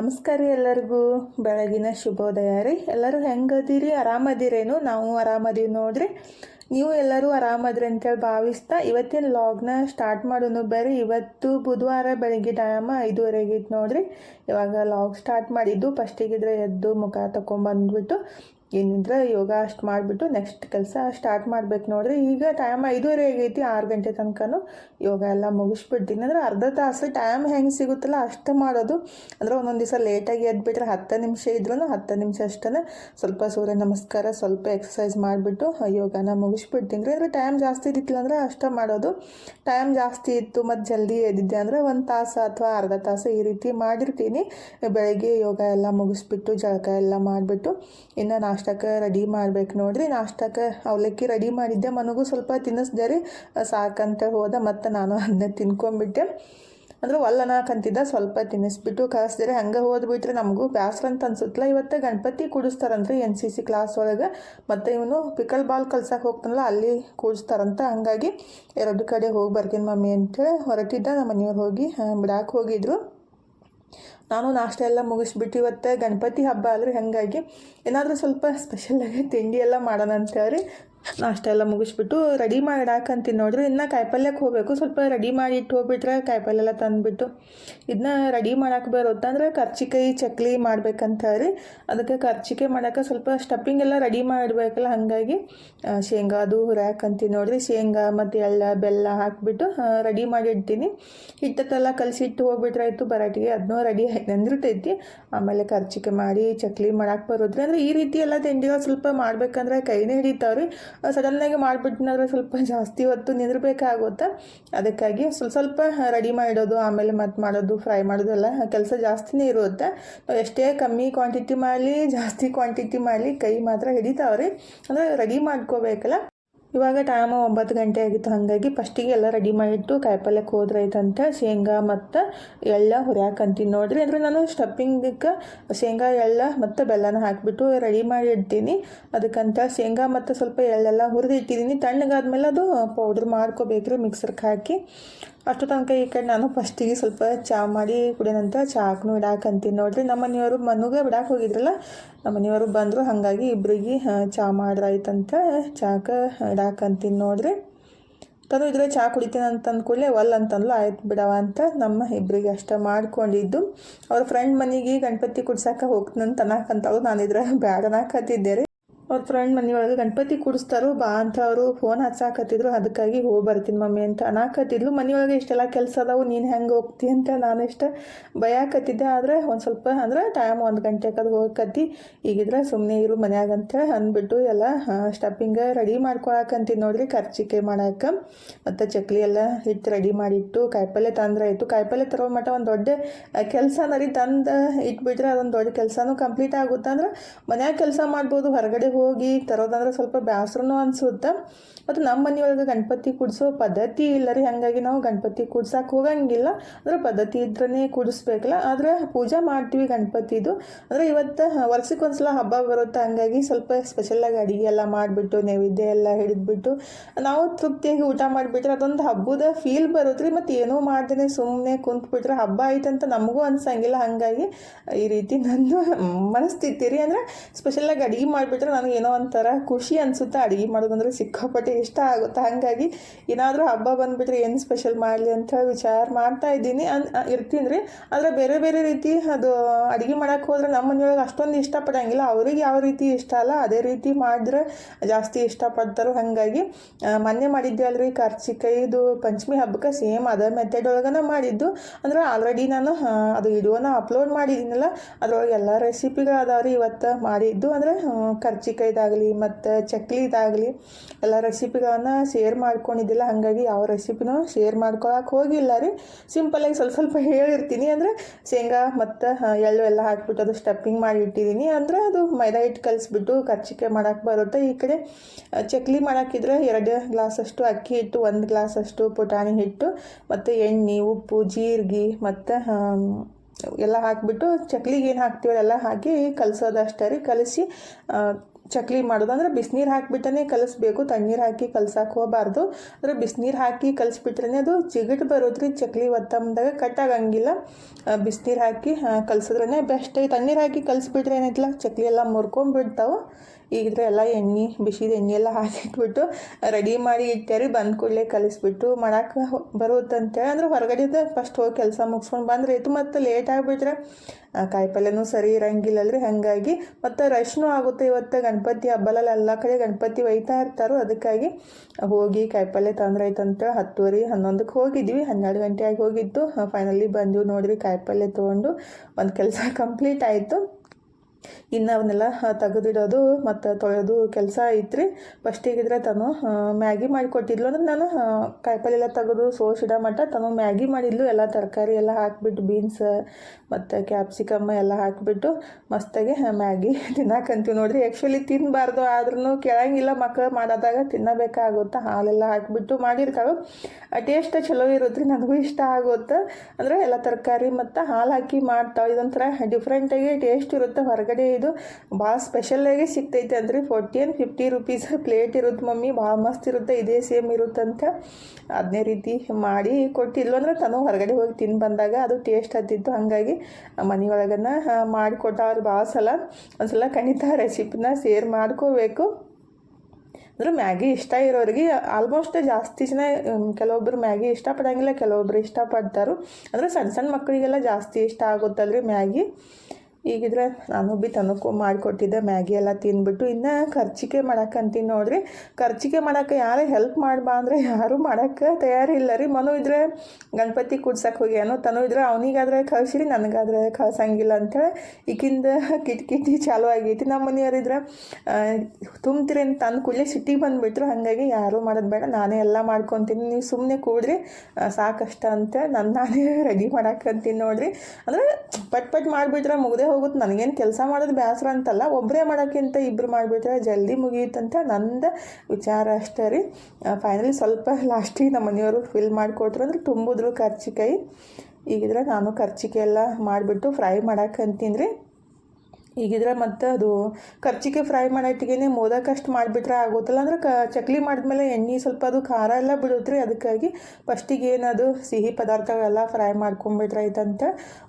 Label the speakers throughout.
Speaker 1: ನಮಸ್ಕಾರ ರೀ ಎಲ್ಲರಿಗೂ. ಬೆಳಗಿನ ಶುಭೋದಯ ರೀ. ಎಲ್ಲರೂ ಹೆಂಗದೀರಿ? ಆರಾಮದಿರೇನು? ನಾವು ಆರಾಮದೀವಿ ನೋಡ್ರಿ. ನೀವು ಎಲ್ಲರೂ ಆರಾಮದ್ರಿ ಅಂತೇಳಿ ಭಾವಿಸ್ತಾ, ಇವತ್ತಿನ ಲಾಗ್ನ ಸ್ಟಾರ್ಟ್ ಮಾಡೋನು ಬೇರೆ ಇವತ್ತು ಬುಧವಾರ ಬೆಳಗ್ಗೆ ಟೈಮ್ ಐದುವರೆಗೆ ನೋಡ್ರಿ. ಇವಾಗ ಲಾಗ್ ಸ್ಟಾರ್ಟ್ ಮಾಡಿದ್ದು ಫಸ್ಟಿಗಿದ್ರೆ ಎದ್ದು ಮುಖ ತಗೊಂಬಂದ್ಬಿಟ್ಟು ಏನಿದ್ರೆ ಯೋಗ ಅಷ್ಟು ಮಾಡಿಬಿಟ್ಟು ನೆಕ್ಸ್ಟ್ ಕೆಲಸ ಸ್ಟಾರ್ಟ್ ಮಾಡ್ಬೇಕು ನೋಡ್ರಿ. ಈಗ ಟೈಮ್ ಐದುವರೆ ಆಗೈತಿ, ಆರು ಗಂಟೆ ತನಕನೂ ಯೋಗ ಎಲ್ಲ ಮುಗಿಸ್ಬಿಡ್ತೀನಿ. ಅಂದ್ರೆ ಅರ್ಧ ತಾಸು ಟೈಮ್ ಹೆಂಗೆ ಸಿಗುತ್ತಲ್ಲ ಅಷ್ಟೇ ಮಾಡೋದು. ಅಂದ್ರೆ ಒಂದೊಂದು ದಿವಸ ಲೇಟಾಗಿ ಎದ್ಬಿಟ್ರೆ ಹತ್ತು ನಿಮಿಷ ಇದ್ರೂ ಹತ್ತು ನಿಮಿಷ ಅಷ್ಟೇ ಸ್ವಲ್ಪ ಸೂರ್ಯ ನಮಸ್ಕಾರ, ಸ್ವಲ್ಪ ಎಕ್ಸಸೈಸ್ ಮಾಡಿಬಿಟ್ಟು ಯೋಗನ ಮುಗಿಸ್ಬಿಡ್ತೀನಿ. ರೀ ಅಂದರೆ ಟೈಮ್ ಜಾಸ್ತಿ ಇದ್ದಿತ್ತಿಲ್ಲ ಅಂದ್ರೆ ಅಷ್ಟೇ ಮಾಡೋದು. ಟೈಮ್ ಜಾಸ್ತಿ ಇತ್ತು, ಮತ್ತು ಜಲ್ದಿ ಎದ್ದಿದ್ದೆ ಅಂದರೆ ಒಂದು ತಾಸು ಅಥವಾ ಅರ್ಧ ತಾಸು ಈ ರೀತಿ ಮಾಡಿರ್ತೀನಿ. ಬೆಳಗ್ಗೆ ಯೋಗ ಎಲ್ಲ ಮುಗಿಸ್ಬಿಟ್ಟು, ಜಳಕ ಎಲ್ಲ ಮಾಡಿಬಿಟ್ಟು, ಇನ್ನು ನಾಷ್ಟಕ್ಕೆ ರೆಡಿ ಮಾಡ್ಬೇಕು ನೋಡ್ರಿ. ನಾಷ್ಟಕ್ಕೆ ಅವಲಕ್ಕಿ ರೆಡಿ ಮಾಡಿದ್ದೆ. ಮನಗೂ ಸ್ವಲ್ಪ ತಿನ್ನಿಸ್ದೆ ರೀ. ಸಾಕಂತ ಹೋದ. ಮತ್ತು ನಾನು ಅದನ್ನೇ ತಿನ್ಕೊಂಬಿಟ್ಟೆ. ಅಂದ್ರೆ ಒಲ್ಲನಾಕಂತಿದ್ದ. ಸ್ವಲ್ಪ ತಿನ್ನಿಸ್ಬಿಟ್ಟು ಕಳಿಸ್ದಿರಿ ಹಂಗೆ ಹೋದ್ಬಿಟ್ರೆ ನಮಗೂ ಬ್ಯಾಸ್ರ ಅಂತ ಅನ್ಸುತ್ತಲ್ಲ. ಇವತ್ತು ಗಣಪತಿ ಕೂಡಿಸ್ತಾರಂದ್ರೆ ಎನ್ ಸಿ ಸಿ ಕ್ಲಾಸ್ ಒಳಗೆ. ಮತ್ತು ಇವನು ಪಿಕಲ್ ಬಾಲ್ ಕಲ್ಸಕ್ಕೆ ಹೋಗ್ತಾನಲ್ಲ, ಅಲ್ಲಿ ಕೂಡಿಸ್ತಾರಂತ. ಹಂಗಾಗಿ ಎರಡು ಕಡೆ ಹೋಗಿ ಬರ್ತೀನಿ ಮಮ್ಮಿ ಅಂತೇಳಿ ಹೊರಟಿದ್ದ. ನಮ್ಮ ಮನೆಯವ್ರು ಹೋಗಿ ಬಿಡಾಕೆ ಹೋಗಿದ್ರು. ನಾನು ನಾಷ್ಟ ಎಲ್ಲ ಮುಗಿಸ್ಬಿಟ್ಟು ಇವತ್ತು ಗಣಪತಿ ಹಬ್ಬ ಆದರೆ ಹಾಗಾಗಿ ಏನಾದರೂ ಸ್ವಲ್ಪ ಸ್ಪೆಷಲಾಗಿ ತಿಂಡಿ ಎಲ್ಲ ಮಾಡೋಣ ಅಂತೇಳಿ ನಾಷ್ಟ ಎಲ್ಲ ಮುಗಿಸ್ಬಿಟ್ಟು ರೆಡಿ ಮಾಡಾಕಂತೀನಿ ನೋಡ್ರಿ. ಇನ್ನು ಕಾಯಿಪಲ್ಯಕ್ಕೆ ಹೋಗಬೇಕು. ಸ್ವಲ್ಪ ರೆಡಿ ಮಾಡಿ ಇಟ್ಟು ಹೋಗ್ಬಿಟ್ರೆ ಕಾಯಿಪಲ್ಯ ಎಲ್ಲ ತಂದುಬಿಟ್ಟು ಇದನ್ನ ರೆಡಿ ಮಾಡಕ್ಕೆ ಬರೋದಂದ್ರೆ ಕರ್ಚಿಕಾಯಿ ಚಕ್ಲಿ ಮಾಡ್ಬೇಕಂತ ರೀ. ಅದಕ್ಕೆ ಕರ್ಚಿಕಾಯಿ ಮಾಡೋಕೆ ಸ್ವಲ್ಪ ಸ್ಟಫಿಂಗ್ ಎಲ್ಲ ರೆಡಿ ಮಾಡಬೇಕಲ್ಲ. ಹಾಗಾಗಿ ಶೇಂಗಾ, ಅದು ಹುರ್ಯಾಕಂತೀನಿ ನೋಡ್ರಿ. ಶೇಂಗಾ ಮತ್ತು ಎಳ್ಳ, ಬೆಲ್ಲ ಹಾಕಿಬಿಟ್ಟು ರೆಡಿ ಮಾಡಿ ಇಡ್ತೀನಿ ಹಿಟ್ಟತ್ತೆಲ್ಲ ಕಲಸಿ ಇಟ್ಟು ಹೋಗ್ಬಿಟ್ರೆ ಆಯಿತು. ಬರಾಟಿಗೆ ಅದನ್ನೂ ರೆಡಿ ನೆಂದಿರ್ತೈತಿ. ಆಮೇಲೆ ಕರ್ಚಿಕಾಯಿ ಮಾಡಿ ಚಕ್ಲಿ ಮಾಡಕ್ಕೆ ಬರೋದ್ರಿ. ಅಂದರೆ ಈ ರೀತಿ ಎಲ್ಲ ತಿಂಡಿಗಳು ಸ್ವಲ್ಪ ಮಾಡ್ಬೇಕಂದ್ರೆ ಕೈನೇ ಹಿಡಿತಾವ್ರಿ. ಸಡನ್ನಾಗಿ ಮಾಡಿಬಿಟ್ಟಿನಾದ್ರೆ ಸ್ವಲ್ಪ ಜಾಸ್ತಿ ಹೊತ್ತು ನಿಂದಿರಬೇಕಾಗುತ್ತೆ. ಅದಕ್ಕಾಗಿ ಸ್ವಲ್ಪ ಸ್ವಲ್ಪ ರೆಡಿ ಮಾಡೋದು ಆಮೇಲೆ ಮತ್ತೆ ಮಾಡೋದು, ಫ್ರೈ ಮಾಡೋದು ಎಲ್ಲ ಕೆಲಸ ಜಾಸ್ತಿನೇ ಇರುತ್ತೆ. ನಾವು ಎಷ್ಟೇ ಕಮ್ಮಿ ಕ್ವಾಂಟಿಟಿ ಮಾಡಲಿ, ಜಾಸ್ತಿ ಕ್ವಾಂಟಿಟಿ ಮಾಡಲಿ, ಕೈ ಮಾತ್ರ ಹಿಡಿತಾವ್ರಿ. ಅಂದರೆ ರೆಡಿ ಮಾಡ್ಕೋಬೇಕಲ್ಲ. ಇವಾಗ ಟೈಮು ಒಂಬತ್ತು ಗಂಟೆ ಆಗಿತ್ತು. ಹಾಗಾಗಿ ಫಸ್ಟಿಗೆ ಎಲ್ಲ ರೆಡಿ ಮಾಡಿಟ್ಟು ಕಾಯಿಪಲ್ಯಕ್ಕೆ ಹೋದ್ರೈತಂತ ಶೇಂಗಾ ಮತ್ತು ಎಳ್ಳ ಹುರ್ಯಾಕಂತೀನಿ ನೋಡ್ರಿ. ಅಂದರೆ ನಾನು ಸ್ಟಪ್ಪಿಂಗಿಗೆ ಶೇಂಗಾ, ಎಳ್ಳ ಮತ್ತು ಬೆಲ್ಲನ ಹಾಕಿಬಿಟ್ಟು ರೆಡಿ ಮಾಡಿ ಇಡ್ತೀನಿ. ಅದಕ್ಕಂತ ಶೇಂಗಾ ಮತ್ತು ಸ್ವಲ್ಪ ಎಳ್ಳೆಲ್ಲ ಹುರಿದು ಇಟ್ಟಿದ್ದೀನಿ ತಣ್ಣಗಾದ್ಮೇಲೆ ಅದು ಪೌಡ್ರ್ ಮಾಡ್ಕೋಬೇಕ್ರಿ ಮಿಕ್ಸರ್ಗೆ ಹಾಕಿ. ಅಷ್ಟು ತನಕ ಈ ಕಡೆ ನಾನು ಫಸ್ಟಿಗೆ ಸ್ವಲ್ಪ ಚಾ ಮಾಡಿ ಕುಡಿದ ನಂತರ ಚಾಕ್ನು ಇಡಾಕಂತೀನಿ ನೋಡ್ರಿ, ನಮ್ಮ ಮನೆಯವರು ಮನುಗೆ ಬಿಡಾಕೆ ಹೋಗಿದ್ರಲ್ಲ, ನಮ್ಮ ಮನೆಯವರು ಬಂದರು, ಹಾಗಾಗಿ ಇಬ್ಬರಿಗೆ ಚಹಾ ಮಾಡ್ರಾಯ್ತಂತ ಚಾಕ ಇಡಾಕಂತೀನಿ ನೋಡ್ರಿ. ತನು ಇದ್ರೆ ಚಾ ಕುಡಿತೀನಿ ಅಂತ ಅಂದ್ಕೂಡಲೇ ಒಲ್ ಅಂತಂದ್ಲು, ಆಯ್ತು ಬಿಡವ ಅಂತ ನಮ್ಮ ಇಬ್ಬರಿಗೆ ಅಷ್ಟ ಮಾಡ್ಕೊಂಡಿದ್ದು. ಅವ್ರ ಫ್ರೆಂಡ್ ಮನೆಗೆ ಗಣಪತಿ ಕುಡ್ಸಕ್ಕೆ ನಾನು ನಾನಿದ್ರೆ ಬ್ಯಾಡ ಅನ್ನಕತ್ತಿದ್ದೆ ರೀ ಅವ್ರ ಫ್ರೆಂಡ್ ಮನೆಯೊಳಗೆ ಗಣಪತಿ ಕೂಡಿಸ್ತಾರೋ ಬಾ ಅಂತ ಅವರು ಫೋನ್ ಹಚ್ಚಾಕತ್ತಿದ್ರು. ಅದಕ್ಕಾಗಿ ಹೋಗಿ ಬರ್ತೀನಿ ಮಮ್ಮಿ ಅಂತ ಅನ್ನಕತ್ತಿದ್ಲು. ಮನೆಯೊಳಗೆ ಇಷ್ಟೆಲ್ಲ ಕೆಲಸ ಅದಾವು, ನೀನು ಹೆಂಗೆ ಹೋಗ್ತಿ ಅಂತ ನಾನು ಇಷ್ಟ ಭಯಕತ್ತಿದ್ದೆ ಆದರೆ ಒಂದು ಸ್ವಲ್ಪ ಅಂದ್ರೆ ಟೈಮ್ ಒಂದು ಗಂಟೆಗೆ ಅದು ಹೋಗಕತ್ತಿ. ಈಗಿದ್ರೆ ಸುಮ್ಮನೆ ಇರು ಮನ್ಯಾಗ ಅಂತ ಅಂದ್ಬಿಟ್ಟು ಎಲ್ಲ ಸ್ಟಫಿಂಗ ರೆಡಿ ಮಾಡ್ಕೊಳಕಂತೀನಿ ನೋಡ್ರಿ. ಖರ್ಚಿಕೆ ಮಾಡಕ್ಕೆ ಮತ್ತು ಚಕ್ಲಿ ಎಲ್ಲ ಹಿಟ್ಟು ರೆಡಿ ಮಾಡಿಟ್ಟು ಕಾಯಿಪಲ್ಲೆ ತಂದ್ರೆ ಆಯಿತು. ಕಾಯಿಪಲ್ಲೆ ತರೋ ಮಟ್ಟ ಒಂದು ದೊಡ್ಡ ಕೆಲಸನ ರೀ ತಂದು ಇಟ್ಬಿಟ್ರೆ ಅದೊಂದು ದೊಡ್ಡ ಕೆಲಸನೂ ಕಂಪ್ಲೀಟ್ ಆಗುತ್ತೆ. ಅಂದ್ರೆ ಮನ್ಯಾಗ ಕೆಲಸ ಮಾಡ್ಬೋದು, ಹೊರಗಡೆ ಹೋಗಿ ತರೋದಂದ್ರೆ ಸ್ವಲ್ಪ ಬೇಸರನೂ ಅನ್ಸುತ್ತೆ. ಮತ್ತು ನಮ್ಮ ಮನೆಯೊಳಗೆ ಗಣಪತಿ ಕೂಡಿಸೋ ಪದ್ಧತಿ ಇಲ್ಲ ರೀ, ಹಾಗಾಗಿ ನಾವು ಗಣಪತಿ ಕೂಡ್ಸಕ್ಕೆ ಹೋಗಂಗಿಲ್ಲ. ಅಂದ್ರೆ ಪದ್ಧತಿ ಇದ್ರೇ ಕುಡಿಸ್ಬೇಕಲ್ಲ, ಆದರೆ ಪೂಜೆ ಮಾಡ್ತೀವಿ ಗಣಪತಿದು. ಅಂದರೆ ಇವತ್ತು ವರ್ಷಕ್ಕೆ ಒಂದ್ಸಲ ಹಬ್ಬ ಬರುತ್ತೆ, ಹಾಗಾಗಿ ಸ್ವಲ್ಪ ಸ್ಪೆಷಲಾಗಿ ಅಡುಗೆ ಎಲ್ಲ ಮಾಡಿಬಿಟ್ಟು, ನೈವೇದ್ಯ ಎಲ್ಲ ಹಿಡಿದ್ಬಿಟ್ಟು, ನಾವು ತೃಪ್ತಿಯಾಗಿ ಊಟ ಮಾಡಿಬಿಟ್ರೆ ಅದೊಂದು ಹಬ್ಬದ ಫೀಲ್ ಬರುತ್ತೆ ರೀ. ಮತ್ತು ಏನೂ ಮಾಡ್ದೇ ಸುಮ್ಮನೆ ಕುಂತ್ಬಿಟ್ರೆ ಹಬ್ಬ ಆಯ್ತಂತ ನಮಗೂ ಅನ್ಸಂಗಿಲ್ಲ. ಹಾಗಾಗಿ ಈ ರೀತಿ ನನ್ನ ಮನಸ್ಥಿತಿ ರೀ. ಅಂದರೆ ಸ್ಪೆಷಲಾಗಿ ಅಡುಗೆ ಮಾಡಿಬಿಟ್ರೆ ನನಗೆ ಏನೋ ಒಂಥರ ಖುಷಿ ಅನಿಸುತ್ತೆ, ಅಡುಗೆ ಮಾಡೋದಂದ್ರೆ ಸಿಕ್ಕಾಪಟ್ಟೆ ಇಷ್ಟ ಆಗುತ್ತೆ. ಹಾಗಾಗಿ ಏನಾದರೂ ಹಬ್ಬ ಬಂದುಬಿಟ್ರೆ ಏನು ಸ್ಪೆಷಲ್ ಮಾಡಲಿ ಅಂತ ವಿಚಾರ ಮಾಡ್ತಾ ಇದ್ದೀನಿ. ಅನ್ ಇರ್ತೀನಿ ರೀ. ಆದರೆ ಬೇರೆ ಬೇರೆ ರೀತಿ ಅದು ಅಡುಗೆ ಮಾಡೋಕ್ಕೆ ಹೋದ್ರೆ ನಮ್ಮ ಮನೆಯೊಳಗೆ ಅಷ್ಟೊಂದು ಇಷ್ಟಪಡಂಗಿಲ್ಲ. ಅವ್ರಿಗೆ ಯಾವ ರೀತಿ ಇಷ್ಟ ಅಲ್ಲ, ಅದೇ ರೀತಿ ಮಾಡಿದ್ರೆ ಜಾಸ್ತಿ ಇಷ್ಟಪಡ್ತಾರೋ. ಹಾಗಾಗಿ ಮೊನ್ನೆ ಮಾಡಿದ್ದೆ ಅಲ್ರಿ ಕರ್ಚಿಕಾಯಿದು ಪಂಚಮಿ ಹಬ್ಬಕ್ಕೆ ಸೇಮ್ ಅದೇ ಮೆಥಡ್ ಒಳಗನ ಮಾಡಿದ್ದು. ಅಂದ್ರೆ ಆಲ್ರೆಡಿ ನಾನು ಅದು ವಿಡಿಯೋನ ಅಪ್ಲೋಡ್ ಮಾಡಿದ್ದೀನಲ್ಲ, ಅದ್ರೊಳಗೆ ಎಲ್ಲ ರೆಸಿಪಿಗಳು ಅದಾವ್ರಿ ಇವತ್ತು ಮಾಡಿದ್ದು. ಅಂದರೆ ಕರ್ಚಿಕಾಯ್ದಾಗಲಿ ಮತ್ತು ಚಕ್ಲಿದಾಗಲಿ ಎಲ್ಲ ರೆಸಿಪಿಗಳನ್ನು ಶೇರ್ ಮಾಡ್ಕೊಂಡಿದ್ದಿಲ್ಲ. ಹಾಗಾಗಿ ಯಾವ ರೆಸಿಪಿನೂ ಶೇರ್ ಮಾಡ್ಕೊಳಕ್ಕೆ ಹೋಗಿಲ್ಲ ರೀ. ಸಿಂಪಲಾಗಿ ಸ್ವಲ್ಪ ಸ್ವಲ್ಪ ಹೇಳಿರ್ತೀನಿ. ಅಂದರೆ ಶೇಂಗಾ ಮತ್ತು ಎಳ್ಳು ಎಲ್ಲ ಹಾಕ್ಬಿಟ್ಟು ಅದು ಸ್ಟಫಿಂಗ್ ಮಾಡಿ ಇಟ್ಟಿದ್ದೀನಿ. ಅಂದರೆ ಅದು ಮೈದಾ ಹಿಟ್ಟು ಕಲಿಸ್ಬಿಟ್ಟು ಕರ್ಚಿಕಾಯಿ ಮಾಡೋಕ್ಕೆ ಬರುತ್ತೆ. ಈ ಕಡೆ ಚಕ್ಲಿ ಮಾಡೋಕ್ಕಿದ್ರೆ ಎರಡು ಗ್ಲಾಸಷ್ಟು ಅಕ್ಕಿ ಹಿಟ್ಟು, ಒಂದು ಗ್ಲಾಸಷ್ಟು ಪುಟಾಣಿ ಹಿಟ್ಟು ಮತ್ತು ಎಣ್ಣೆ, ಉಪ್ಪು, ಜೀರಿಗೆ ಮತ್ತು ಎಲ್ಲ ಹಾಕಿಬಿಟ್ಟು ಚಕ್ಲಿಗೆ ಏನು ಹಾಕ್ತೀವಲ್ಲ ಹಾಕಿ ಕಲಸೋದು ಅಷ್ಟೇ ರೀ. ಕಲಸಿ ಚಕ್ಲಿ ಮಾಡೋದು ಅಂದರೆ ಬಿಸಿನೀರು ಹಾಕಿಬಿಟ್ಟೇ ಕಲಿಸ್ಬೇಕು. ತಣ್ಣೀರು ಹಾಕಿ ಕಲ್ಸಕ್ಕೆ ಹೋಗಬಾರ್ದು. ಅಂದರೆ ಬಿಸಿನೀರು ಹಾಕಿ ಕಲಿಸ್ಬಿಟ್ರೆ ಅದು ಚಿಗಟ್ ಬರೋದ್ರಿ. ಚಕ್ಲಿ ಒತ್ತಂದಾಗ ಕಟ್ ಆಗಂಗಿಲ್ಲ. ಬಿಸಿನೀರು ಹಾಕಿ ಕಲ್ಸಿದ್ರೇ ಬೆಸ್ಟ್ ತಣ್ಣೀರು ಹಾಕಿ ಕಲಿಸ್ಬಿಟ್ರೆ ಏನೈತಿಲ್ಲ ಚಕ್ಲಿ ಎಲ್ಲ ಮುರ್ಕೊಂಡ್ಬಿಡ್ತಾವೆ ಈಗಿದ್ರೆ ಎಲ್ಲ ಎಣ್ಣೆ, ಬಿಸಿದ ಎಣ್ಣೆ ಎಲ್ಲ ಹಾಕಿಟ್ಬಿಟ್ಟು ರೆಡಿ ಮಾಡಿ ಇಟ್ಟೇರಿ ಬಂದ ಕೂಡಲೇ ಕಲಿಸ್ಬಿಟ್ಟು ಮಾಡಕ್ಕೆ ಬರುತ್ತಂತೇಳಿ. ಅಂದ್ರೆ ಹೊರಗಡೆದ ಫಸ್ಟ್ ಹೋಗಿ ಕೆಲಸ ಮುಗಿಸ್ಕೊಂಡು ಬಂದ್ರೆ ಇತ್ತು ಮತ್ತು ಲೇಟ್ ಆಗಿಬಿಟ್ರೆ ಕಾಯಿಪಲ್ಯನೂ ಸರಿ ಇರಂಗಿಲ್ಲಲ್ರಿ ಹಾಗಾಗಿ ಮತ್ತು ರಶ್ನೂ ಆಗುತ್ತೆ ಇವತ್ತು. ಗಣಪತಿ ಹಬ್ಬಲಲ್ಲಿ ಎಲ್ಲ ಕಡೆ ಗಣಪತಿ ಒಯ್ತಾ ಇರ್ತಾರೋ. ಅದಕ್ಕಾಗಿ ಹೋಗಿ ಕಾಯಿಪಲ್ಯ ತಂದ್ರೆ ಆಯ್ತಂತ ಹತ್ತುವರೆ, ಹನ್ನೊಂದಕ್ಕೆ ಹೋಗಿದ್ವಿ. ಹನ್ನೆರಡು ಗಂಟೆ ಆಗಿ ಹೋಗಿತ್ತು ಫೈನಲಿ ಬಂದು ನೋಡಿರಿ ಕಾಯಿಪಲ್ಯ ತೊಗೊಂಡು. ಒಂದು ಕೆಲಸ ಕಂಪ್ಲೀಟ್ ಆಯಿತು. ಇನ್ನು ಅವನ್ನೆಲ್ಲ ತೆಗೆದಿಡೋದು ಮತ್ತು ತೊಳೆಯೋದು ಕೆಲಸ ಐತ್ರಿ ಫಸ್ಟಿಗಿದ್ರೆ ತಾನು ಮ್ಯಾಗಿ ಮಾಡಿಕೊಟ್ಟಿದ್ಲು ಅಂದ್ರೆ ನಾನು ಕಾಯಿಪಲ್ಲೆ ಎಲ್ಲ ತೆಗೆದು ಸೋಸಿಡೋ ಮಟ್ಟ ತಾನು ಮ್ಯಾಗಿ ಮಾಡಿದ್ಲು. ಎಲ್ಲ ತರಕಾರಿ ಎಲ್ಲ ಹಾಕಿಬಿಟ್ಟು ಬೀನ್ಸ್ ಮತ್ತು ಕ್ಯಾಪ್ಸಿಕಮ್ ಎಲ್ಲ ಹಾಕಿಬಿಟ್ಟು ಮಸ್ತಾಗಿ ಮ್ಯಾಗಿ ತಿನ್ನಕಂತೀವಿ ನೋಡಿರಿ. ಆ್ಯಕ್ಚುಲಿ ತಿನ್ನಬಾರ್ದು ಆದ್ರೂ ಕೆಳಂಗಿಲ್ಲ ಮಕ್ಕಳು ಮಾಡೋದಾಗ ತಿನ್ನಬೇಕಾಗುತ್ತೆ. ಹಾಲೆಲ್ಲ ಹಾಕಿಬಿಟ್ಟು ಮಾಡಿರ್ತಾವೆ ಟೇಸ್ಟ್ ಚಲೋ ಇರುತ್ತೆ ನನಗೂ ಇಷ್ಟ ಆಗುತ್ತೆ. ಅಂದರೆ ಎಲ್ಲ ತರಕಾರಿ ಮತ್ತು ಹಾಲು ಹಾಕಿ ಮಾಡ್ತಾವೆ ಇದೊಂಥರ ಡಿಫ್ರೆಂಟಾಗಿ ಟೇಸ್ಟ್ ಇರುತ್ತೆ. ಹೊರಗಡೆ ಇದು ಭಾಳ ಸ್ಪೆಷಲಾಗಿ ಸಿಗ್ತೈತೆ ಅಂದ್ರೆ forty and fifty rupees plate ಇರುತ್ತೆ ಮಮ್ಮಿ, ಭಾಳ ಮಸ್ತ್ ಇರುತ್ತೆ, ಇದೇ ಸೇಮ್ ಇರುತ್ತಂತ. ಅದನ್ನೇ ರೀತಿ ಮಾಡಿ ಕೊಟ್ಟಿಲ್ಲ ಅಂದ್ರೆ ತಾನು ಹೊರಗಡೆ ಹೋಗಿ ತಿಂದು ಬಂದಾಗ ಅದು ಟೇಸ್ಟ್ ಹತ್ತಿತ್ತು, ಹಾಗಾಗಿ ಮನೆಯೊಳಗನ್ನ ಮಾಡಿಕೊಟ್ಟವ್ರು ಭಾಳ ಸಲ. ಒಂದ್ಸಲ ಖಂಡಿತ ರೆಸಿಪಿನ ಸೇರ್ ಮಾಡ್ಕೋಬೇಕು. ಅಂದ್ರೆ ಮ್ಯಾಗಿ ಇಷ್ಟ ಇರೋರಿಗೆ ಆಲ್ಮೋಸ್ಟ್ ಜಾಸ್ತಿ ಜನ ಕೆಲವೊಬ್ಬರು ಮ್ಯಾಗಿ ಇಷ್ಟಪಡಂಗಿಲ್ಲ, ಕೆಲವೊಬ್ರು ಇಷ್ಟಪಡ್ತಾರೆ. ಅಂದರೆ ಸಣ್ಣ ಸಣ್ಣ ಮಕ್ಕಳಿಗೆಲ್ಲ ಜಾಸ್ತಿ ಇಷ್ಟ ಆಗುತ್ತಲ್ರಿ ಮ್ಯಾಗಿ. ಈಗಿದ್ರೆ ನಾನು ಬಿ ತನಕ ಮಾಡಿಕೊಟ್ಟಿದ್ದೆ, ಮ್ಯಾಗಿ ಎಲ್ಲ ತಿಂದ್ಬಿಟ್ಟು ಇನ್ನು ಖರ್ಚಿಗೆ ಮಾಡಕ್ಕಂತೀನಿ ನೋಡ್ರಿ. ಖರ್ಚಿಗೆ ಮಾಡೋಕ್ಕೆ ಯಾರೇ ಹೆಲ್ಪ್ ಮಾಡ್ಬಾ ಅಂದರೆ ಯಾರೂ ಮಾಡೋಕ್ಕೆ ತಯಾರಿಲ್ಲ ರೀ. ಮನು ಇದ್ರೆ ಗಣಪತಿ ಕೂಡ್ಸಕ್ಕೆ ಹೋಗ್ಯಾನು ತನು ಇದ್ರೆ ಅವನಿಗಾದ್ರೆ ಕಳ್ಸಿರಿ, ನನಗಾದ್ರೆ ಕಳ್ಸಂಗಿಲ್ಲ ಅಂತೇಳಿ ಈಗಿಂದ ಕಿಟಕಿಟಿ ಚಾಲು ಆಗೈತಿ. ನಮ್ಮ ಮನೆಯವರಿದ್ರೆ ತುಂಬ್ತೀರಿ ಅಂತ ತಂದು ಕೂಡಲೇ ಸಿಟ್ಟಿಗೆ ಬಂದುಬಿಟ್ರು. ಹಾಗಾಗಿ ಯಾರೂ ಮಾಡೋದು ಬೇಡ, ನಾನೇ ಎಲ್ಲ ಮಾಡ್ಕೊತೀನಿ. ನೀವು ಸುಮ್ಮನೆ ಕೂಡ್ರಿ ಸಾಕಷ್ಟ ಅಂತ ನನ್ನ ನಾನೇ ರೆಡಿ ಮಾಡಕ್ಕಂತೀನಿ ನೋಡ್ರಿ. ಅಂದರೆ ಪಟ್ ಪಟ್ ಮಾಡಿಬಿಟ್ರೆ ಮುಗ್ದೆ ಹೋಗುತ್ತೆ, ನನಗೇನು ಕೆಲಸ ಮಾಡೋದು ಬೇಸರ ಅಂತಲ್ಲ ಒಬ್ಬರೇ ಮಾಡೋಕ್ಕಿಂತ ಇಬ್ಬರು ಮಾಡಿಬಿಟ್ರೆ ಜಲ್ದಿ ಮುಗಿಯುತ್ತಂತ ನಂದು ವಿಚಾರ ಅಷ್ಟೇ ರೀ. ಫೈನಲಿ ಸ್ವಲ್ಪ ಲಾಸ್ಟಿಗೆ ನಮ್ಮ ಮನೆಯವರು ಫಿಲ್ ಮಾಡಿಕೊಟ್ರು ಅಂದ್ರೆ ತುಂಬಿದ್ರು ಕರ್ಚಿಕಾಯಿ. ಈಗಿದ್ರೆ ನಾನು ಕರ್ಚಿಕಾಯಿ ಎಲ್ಲ ಮಾಡಿಬಿಟ್ಟು ಫ್ರೈ ಮಾಡಕ್ಕಂತೀನಿ ರೀ. ಈಗಿದ್ರೆ ಮತ್ತು ಅದು ಕರ್ಚಿಕೆ ಫ್ರೈ ಮಾಡೋಟ್ಟಿಗೆ ಮೋದಕ ಅಷ್ಟು ಮಾಡಿಬಿಟ್ರೆ ಆಗೋತಲ್ಲ, ಅಂದ್ರೆ ಕ ಚಕ್ಲಿ ಮಾಡಿದ್ಮೇಲೆ ಎಣ್ಣೆ ಸ್ವಲ್ಪ ಅದು ಖಾರ ಎಲ್ಲ ಬಿಡುತ್ತೆ ರೀ ಅದಕ್ಕಾಗಿ ಫಸ್ಟಿಗೆ ಏನದು, ಸಿಹಿ ಪದಾರ್ಥಗಳೆಲ್ಲ ಫ್ರೈ ಮಾಡ್ಕೊಂಬಿಟ್ರೆ ಆಯ್ತಂತ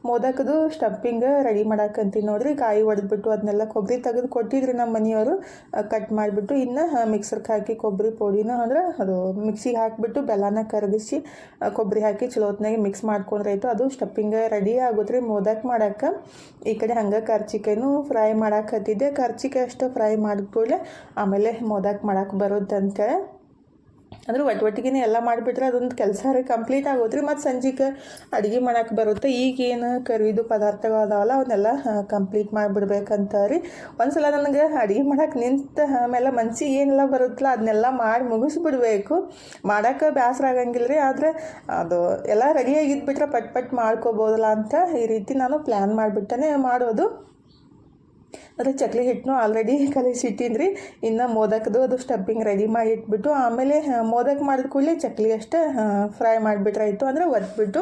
Speaker 1: ಮೋದಕದು ಸ್ಟಫಿಂಗ್ ರೆಡಿ ಮಾಡಕ್ಕಂತೀನಿ ನೋಡ್ರಿ. ಕಾಯಿ ಹೊಡೆದ್ಬಿಟ್ಟು ಅದನ್ನೆಲ್ಲ ಕೊಬ್ಬರಿ ತೆಗೆದು ಕೊಟ್ಟಿದ್ರಿ ನಮ್ಮ ಮನೆಯವರು ಕಟ್ ಮಾಡಿಬಿಟ್ಟು ಇನ್ನು ಮಿಕ್ಸರ್ಗೆ ಹಾಕಿ ಕೊಬ್ಬರಿ ಪುಡಿನ ಅಂದ್ರೆ ಅದು ಮಿಕ್ಸಿಗೆ ಹಾಕಿಬಿಟ್ಟು ಬೆಲ್ಲನ ಕರಗಿಸಿ ಕೊಬ್ಬರಿ ಹಾಕಿ ಚಲೋ ಹೊತ್ನಾಗೆ ಮಿಕ್ಸ್ ಮಾಡ್ಕೊಂಡ್ರೆ ಆಯಿತು ಅದು ಸ್ಟಫಿಂಗ್ ರೆಡಿ ಆಗುತ್ತೆ ರೀ ಮೋದಕ್ ಮಾಡಕ್ಕೆ ಈ ಕಡೆ ಹಂಗೆ ಕರ್ಚಿಕಾಯಿನೂ ಫ್ರೈ ಮಾಡಕತ್ತಿದ್ದೆ. ಖರ್ಚಿಗೆ ಅಷ್ಟು ಫ್ರೈ ಮಾಡಿದ್ಕೂಡಲೇ ಆಮೇಲೆ ಮೋದಕ್ ಮಾಡೋಕ್ಕೆ ಬರುತ್ತಂತೆ ಅಂದ್ರೆ ಒಟ್ಟಿಗೆ ಎಲ್ಲ ಮಾಡಿಬಿಟ್ರೆ ಅದೊಂದು ಕೆಲಸ ರೀ ಕಂಪ್ಲೀಟ್ ಆಗೋದ್ರಿ ಮತ್ತು ಸಂಜೆಗೆ ಅಡುಗೆ ಮಾಡಕ್ಕೆ ಬರುತ್ತೆ. ಈಗೇನು ಕರಿದು ಪದಾರ್ಥಗಳು ಅದಾವಲ್ಲ, ಅವನ್ನೆಲ್ಲ ಕಂಪ್ಲೀಟ್ ಮಾಡಿಬಿಡ್ಬೇಕಂತ ರೀ. ಒಂದು ಸಲ ನನಗೆ ಅಡುಗೆ ಮಾಡೋಕೆ ನಿಂತ ಆಮೇಲೆ ಮನ್ಸಿಗೆ ಏನೆಲ್ಲ ಬರುತ್ತಲ್ಲ, ಅದನ್ನೆಲ್ಲ ಮಾಡಿ ಮುಗಿಸ್ಬಿಡ್ಬೇಕು. ಮಾಡೋಕೆ ಬೇಸರ ಆಗಂಗಿಲ್ಲ ರೀ, ಆದರೆ ಅದು ಎಲ್ಲ ರೆಡಿಯಾಗಿದ್ಬಿಟ್ರೆ ಪಟ್ ಪಟ್ ಮಾಡ್ಕೋಬೋದಲ್ಲ ಅಂತ ಈ ರೀತಿ ನಾನು ಪ್ಲ್ಯಾನ್ ಮಾಡಿಬಿಟ್ಟೇ ಮಾಡೋದು. ಅದೇ ಚಕ್ಲಿ ಹಿಟ್ಟನ್ನು ಆಲ್ರೆಡಿ ಕಲಿಸಿಟ್ಟಿನಿ ರೀ ಇನ್ನು ಮೋದಕದು ಅದು ಸ್ಟಬ್ಬಿಂಗ್ ರೆಡಿ ಮಾಡಿ ಇಟ್ಬಿಟ್ಟು ಆಮೇಲೆ ಮೋದಕ್ ಮಾಡಿದ ಕೂಡಲೇ ಚಕ್ಲಿ ಅಷ್ಟೇ ಫ್ರೈ ಮಾಡಿಬಿಟ್ರೆ ಆಯಿತು ಅಂದರೆ ಒದ್ಬಿಟ್ಟು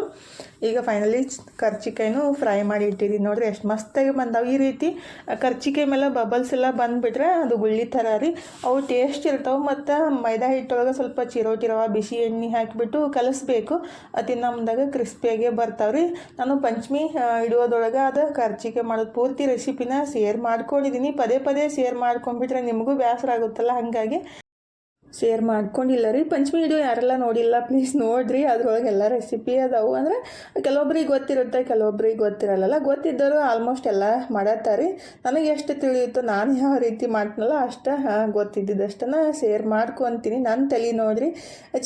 Speaker 1: ಈಗ ಫೈನಲಿ ಕರ್ಚಿಕಾಯಿನೂ ಫ್ರೈ ಮಾಡಿ ಇಟ್ಟಿದ್ದೀನಿ ನೋಡಿರಿ. ಎಷ್ಟು ಮಸ್ತಾಗಿ ಬಂದವು. ಈ ರೀತಿ ಕರ್ಚಿಕಾಯಿ ಮೇಲೆ ಬಬಲ್ಸ್ ಎಲ್ಲ ಬಂದುಬಿಟ್ರೆ ಅದು ಗುಳ್ಳಿ ಥರ ರೀ. ಅವು ಟೇಸ್ಟ್ ಇರ್ತಾವೆ ಮತ್ತು ಮೈದಾ ಹಿಟ್ಟೊಳಗೆ ಸ್ವಲ್ಪ ಚಿರೋಟಿ ರವೆ ಬಿಸಿ ಎಣ್ಣೆ ಹಾಕಿಬಿಟ್ಟು ಕಲಿಸ್ಬೇಕು. ತಿನ್ನೋ ಮುಂದಾಗ ಕ್ರಿಸ್ಪಿಯಾಗೆ ಬರ್ತಾವೆ ರೀ. ನಾನು ಪಂಚಮಿ ಇಡುವುದೊಳಗೆ ಅದು ಕರ್ಚಿಕಾಯಿ ಮಾಡೋದು ಪೂರ್ತಿ ರೆಸಿಪಿನ ಶೇರ್ ಮಾಡ್ಕೊಂಡಿದ್ದೀನಿ. ಪದೇ ಪದೇ ಶೇರ್ ಮಾಡ್ಕೊಂಡ್ಬಿಟ್ರೆ ನಿಮಗೂ ಬೇಸರ ಆಗುತ್ತಲ್ಲ? ಹಾಗಾಗಿ ಶೇರ್ ಮಾಡ್ಕೊಂಡಿಲ್ಲ. ರೀ ಪಂಚಮಿ ಇದು ಯಾರೆಲ್ಲ ನೋಡಿಲ್ಲ ಪ್ಲೀಸ್ ನೋಡ್ರಿ. ಅದ್ರೊಳಗೆ ಎಲ್ಲ ರೆಸಿಪಿ ಅದಾವು. ಅಂದರೆ, ಕೆಲವೊಬ್ರಿಗೆ ಗೊತ್ತಿರುತ್ತೆ, ಕೆಲವೊಬ್ರಿಗೆ ಗೊತ್ತಿರಲ್ಲ ಗೊತ್ತಿದ್ದವರು ಆಲ್ಮೋಸ್ಟ್ ಎಲ್ಲ ಮಾಡತ್ತಾರೆ. ನನಗೆ ಎಷ್ಟು ತಿಳಿಯುತ್ತೋ ನಾನು ಯಾವ ರೀತಿ ಮಾಡ್ತೀನಲ್ಲ, ಅಷ್ಟು ಗೊತ್ತಿದ್ದಷ್ಟನ್ನು ಶೇರ್ ಮಾಡ್ಕೊತೀನಿ. ನನ್ನ ತಲೆ ನೋಡಿರಿ,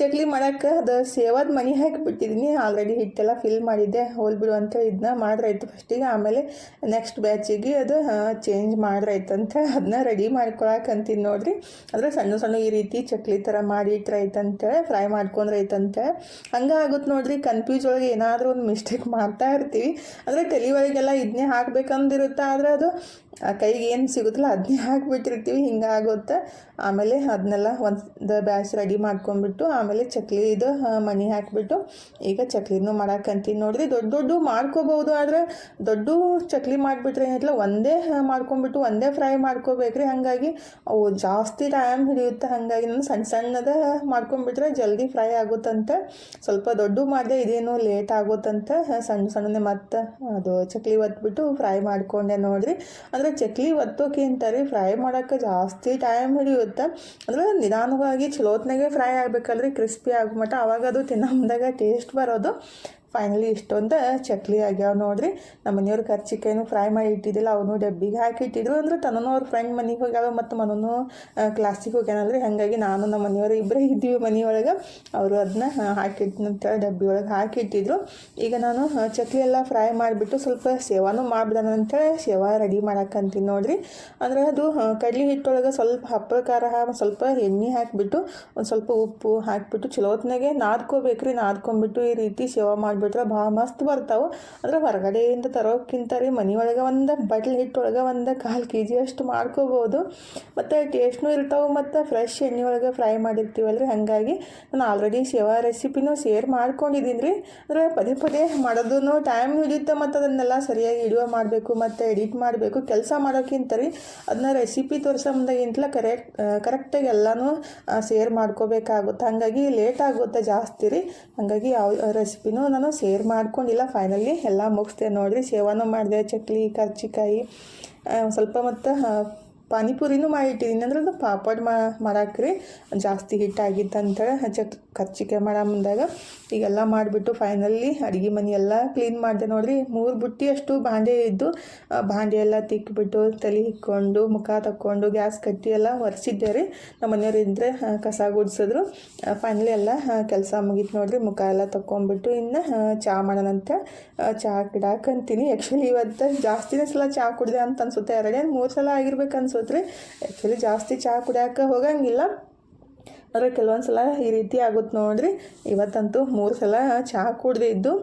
Speaker 1: ಚಕ್ಲಿ ಮಾಡೋಕ್ಕೆ ಅದು ಸೇವಾದ ಮನೆ ಹಾಕಿಬಿಟ್ಟಿದ್ದೀನಿ ಆಲ್ರೆಡಿ ಹಿಟ್ಟೆಲ್ಲ ಫಿಲ್ ಮಾಡಿದ್ದೆ. ಹೋಲ್ಬಿಡು ಅಂತ ಇದನ್ನ ಮಾಡ್ರಾಯ್ತು ಫಸ್ಟಿಗೆ ಆಮೇಲೆ ನೆಕ್ಸ್ಟ್ ಬ್ಯಾಚಿಗೆ ಅದು ಚೇಂಜ್ ಮಾಡ್ರಾಯ್ತಂತ. ಅದನ್ನ ರೆಡಿ ಮಾಡ್ಕೊಳಕಂತೀನಿ ನೋಡಿರಿ. ಅಂದರೆ ಸಣ್ಣ ಸಣ್ಣ ಈ ರೀತಿ ಚಕ್ಲಿ ಥರ ಮಾಡಿ ಇಟ್ಟರೆ ಐತಂತೆ ಫ್ರೈ ಮಾಡ್ಕೊಂಡ್ರೆ ಐತಂತೆ ಹಂಗೆ ಆಗುತ್ತೆ ನೋಡ್ರಿ ಕನ್ಫ್ಯೂಸ್ ಒಳಗೆ ಏನಾದರೂ ಒಂದು ಮಿಸ್ಟೇಕ್ ಮಾಡ್ತಾ ಇರ್ತೀವಿ. ಅಂದರೆ ತಲೆ ಒಳಗೆಲ್ಲ ಇದನ್ನೇ ಹಾಕ್ಬೇಕಂದಿರುತ್ತೆ, ಆದರೆ ಅದು ಆ ಕೈಗೆ ಏನು ಸಿಗುತ್ತಲ್ಲ ಅದನ್ನೇ ಹಾಕಿಬಿಟ್ಟಿರ್ತೀವಿ, ಹಿಂಗೆ ಆಗುತ್ತೆ? ಆಮೇಲೆ ಅದನ್ನೆಲ್ಲ ಒಂದು ಬ್ಯಾಸ್ ರೆಡಿ ಮಾಡ್ಕೊಂಡ್ಬಿಟ್ಟು, ಆಮೇಲೆ ಚಕ್ಲಿದು ಮಣಿ ಹಾಕಿಬಿಟ್ಟು, ಈಗ ಚಕ್ಲಿನೂ ಮಾಡಾಕಂತೀನಿ ನೋಡಿರಿ. ದೊಡ್ಡ ದೊಡ್ಡ ಮಾಡ್ಕೋಬೋದು, ಆದರೆ ದೊಡ್ಡ ಚಕ್ಲಿ ಮಾಡಿಬಿಟ್ರೆ ಏನಿಲ್ಲ, ಒಂದೇ ಮಾಡ್ಕೊಂಡ್ಬಿಟ್ಟು ಒಂದೇ ಫ್ರೈ ಮಾಡ್ಕೋಬೇಕ್ರಿ. ಹಾಗಾಗಿ ಅವು ಜಾಸ್ತಿ ಟೈಮ್ ಹಿಡಿಯುತ್ತೆ? ಹಾಗಾಗಿ ನಾನು ಸಣ್ಣ ಸಣ್ಣದ ಮಾಡ್ಕೊಂಬಿಟ್ರೆ ಜಲ್ದಿ ಫ್ರೈ ಆಗುತ್ತಂತೆ. ಸ್ವಲ್ಪ ದೊಡ್ಡ ಮಾಡಿದೆ, ಇದೇನು ಲೇಟ್ ಆಗುತ್ತಂತೆ ಸಣ್ಣ ಸಣ್ಣನೆ ಮತ್ತೆ, ಅದು ಚಕ್ಲಿ ಒತ್ತಿಬಿಟ್ಟು ಫ್ರೈ ಮಾಡಿಕೊಂಡೆ ನೋಡಿರಿ. ಅಂದರೆ ಚಕ್ಲಿ ಒತ್ತೋಕ್ಕಿಂತ ರೀ ಫ್ರೈ ಮಾಡೋಕ್ಕೆ ಜಾಸ್ತಿ ಟೈಮ್ ಹಿಡಿಯುತ್ತೆ. ಅಂದರೆ ನಿಧಾನವಾಗಿ ಚಲೋತ್ನಾಗೆ ಫ್ರೈ ಆಗಬೇಕಲ್ರಿ ಕ್ರಿಸ್ಪಿ ಆಗೋ ಮಟ್ಟ ಅವಾಗ ಅದು ತಿನ್ನೋ ಟೇಸ್ಟ್ ಬರೋದು. ಫೈನಲಿ ಇಷ್ಟೊಂದು ಚಕ್ಲಿ ಆಗ್ಯಾವ ನೋಡ್ರಿ. ನಮ್ಮ ಮನೆಯವ್ರು ಖರ್ಚಿಕೇನು ಫ್ರೈ ಮಾಡಿ ಇಟ್ಟಿದ್ದಿಲ್ಲ, ಅವನು ಡಬ್ಬಿಗೆ ಹಾಕಿ ಇಟ್ಟಿದ್ರು. ಅಂದ್ರೆ ತನೂ ಅವ್ರ ಫ್ರೆಂಡ್ ಮನೆಗೆ ಹೋಗ್ಯಾವ ಮತ್ತು ಮನೂ ಕ್ಲಾಸಿಗೆ ಹೋಗ್ಯಾನಲ್ರಿ. ಹಾಗಾಗಿ ನಾನು ನಮ್ಮ ಮನೆಯವರು ಇಬ್ಬರೇ ಇದ್ದೀವಿ ಮನೆಯೊಳಗೆ. ಅವರು ಅದನ್ನ ಹಾಕಿಟ್ಟಂತೇಳಿ ಡಬ್ಬಿ ಒಳಗೆ ಹಾಕಿಟ್ಟಿದ್ರು ಈಗ ನಾನು ಚಕ್ಲಿ ಎಲ್ಲ ಫ್ರೈ ಮಾಡಿಬಿಟ್ಟು ಸ್ವಲ್ಪ ಸೇವಾನು ಮಾಡ್ಬಿಡೋಣ ಅಂತೇಳಿ ಸೇವಾ ರೆಡಿ ಮಾಡಕ್ಕಂತೀನಿ ನೋಡ್ರಿ. ಅಂದ್ರೆ ಅದು ಕಡ್ಲಿ ಹಿಟ್ಟೊಳಗೆ ಸ್ವಲ್ಪ ಹಪ್ಪಳ ಖಾರ, ಸ್ವಲ್ಪ ಎಣ್ಣೆ ಹಾಕಿಬಿಟ್ಟು, ಒಂದು ಸ್ವಲ್ಪ ಉಪ್ಪು ಹಾಕಿಬಿಟ್ಟು ಚಲೋತ್ನಾಗೆ ನಾದ್ಕೋಬೇಕ್ರಿ. ನಾದ್ಕೊಂಬಿಟ್ಟು ಈ ರೀತಿ ಸೇವಾ ಮಾಡಿಬಿಟ್ರೆ ಭಾಳ ಮಸ್ತ್ ಬರ್ತಾವೆ. ಅಂದ್ರೆ ಹೊರಗಡೆಯಿಂದ ತರೋಕ್ಕಿಂತ ರೀ ಮನೆಯೊಳಗೆ ಒಂದು ಬಟ್ಲು ಹಿಟ್ಟೊಳಗೆ ಒಂದು ಕಾಲು ಕೆ ಜಿ ಅಷ್ಟು ಮಾಡ್ಕೋಬೋದು. ಮತ್ತು ಟೇಸ್ಟ್ನೂ ಇರ್ತಾವೆ, ಮತ್ತು ಫ್ರೆಶ್ ಎಣ್ಣೆ ಒಳಗೆ ಫ್ರೈ ಮಾಡಿರ್ತೀವಲ್ರಿ. ಹಾಗಾಗಿ ನಾನು ಆಲ್ರೆಡಿ ಸೇವಾ ರೆಸಿಪಿನೂ ಶೇರ್ ಮಾಡ್ಕೊಂಡಿದ್ದೀನಿ ರೀ. ಅಂದರೆ ಪದೇ ಪದೇ ಮಾಡೋದೂ ಟೈಮ್ ಹಿಡಿಯುತ್ತೆ, ಮತ್ತು ಅದನ್ನೆಲ್ಲ ಸರಿಯಾಗಿ ವಿಡಿಯೋ ಮಾಡಬೇಕು, ಮತ್ತು ಎಡಿಟ್ ಮಾಡಬೇಕು, ಕೆಲಸ ಮಾಡೋಕ್ಕಿಂತ ರೀ ಅದನ್ನ ರೆಸಿಪಿ ತೋರಿಸೋ ಮುಂದಾಗಿಂತಲೇ ಕರೆಕ್ಟ್ ಕರೆಕ್ಟಾಗಿ ಎಲ್ಲನೂ ಶೇರ್ ಮಾಡ್ಕೋಬೇಕಾಗುತ್ತೆ. ಹಾಗಾಗಿ ಲೇಟ್ ಆಗುತ್ತೆ ಜಾಸ್ತಿ ರೀ. ಹಾಗಾಗಿ ಯಾವ ರೆಸಿಪಿನೂ ನಾನು ಶೇರ್ ಮಾಡ್ಕೊಂಡಿಲ್ಲ. ಫೈನಲಿ ಎಲ್ಲ ಮುಗಿಸ್ದೆ ನೋಡಿರಿ. ಸೇವಾನು ಮಾಡಿದೆ, ಚಕ್ಲಿ, ಕರ್ಚಿಕಾಯಿ ಸ್ವಲ್ಪ ಮತ್ತು ಪಾನಿಪುರಿನೂ ಮಾಡಿಟ್ಟಿದ್ದೀನಿ ಅಂದ್ರೆ ಅದು ಪಾಪಡ್ ಮಾಡಾಕ್ರಿ ಜಾಸ್ತಿ ಹಿಟ್ಟಾಗಿತ್ತು ಅಂತೇಳಿ ಚಕ್ ಕರ್ಚಿಕಾಯಿ ಮಾಡೋ ಮುಂದಾಗ ಈಗೆಲ್ಲ ಮಾಡಿಬಿಟ್ಟು ಫೈನಲಿ ಅಡುಗೆ ಮನೆ ಎಲ್ಲ ಕ್ಲೀನ್ ಮಾಡಿದೆ ನೋಡಿರಿ. ಮೂರು ಬುಟ್ಟಿ ಅಷ್ಟು ಭಾಂಡೆ ಇದ್ದು ಬಾಂಡೆ ಎಲ್ಲ ತಿಕ್ಕಿಬಿಟ್ಟು ತಲೆ ಹಿಕ್ಕೊಂಡು, ಮುಖ ತಕ್ಕೊಂಡು, ಗ್ಯಾಸ್ ಕಟ್ಟಿ ಎಲ್ಲ ಒರೆಸಿದ್ದೆ ರೀ. ನಮ್ಮ ಮನೆಯವ್ರು ಇದ್ದರೆ ಕಸ ಗುಡಿಸಿದ್ರು. ಫೈನಲಿ ಎಲ್ಲ ಕೆಲಸ ಮುಗೀತು ನೋಡ್ರಿ. ಮುಖ ಎಲ್ಲ ತಕ್ಕೊಂಬಿಟ್ಟು ಇನ್ನು ಚಹಾ ಮಾಡೋಣಂತ ಚಹಾ ಅಂತೀನಿ. ಆ್ಯಕ್ಚುಲಿ ಇವತ್ತು ಜಾಸ್ತಿನೇ ಸಲ ಚಹಾ ಕುಡಿದೆ ಅಂತ ಅನ್ಸುತ್ತೆ. ಎರಡೇ ಮೂರು ಸಲ ಆಗಿರ್ಬೇಕು ಅನ್ಸುತ್ತೆ ರೀ ಆ್ಯಕ್ಚುಲಿ ಜಾಸ್ತಿ ಚಹಾ ಕುಡಿಯೋಕೆ ಹೋಗಂಗಿಲ್ಲ. ಆದರೆ ಕೆಲವೊಂದು ಸಲ ಈ ರೀತಿ ಆಗುತ್ತೆ ನೋಡ್ರಿ. ಇವತ್ತಂತೂ ಮೂರು ಸಲ ಚಹಾ ಕುಡ್ದಿದ್ದು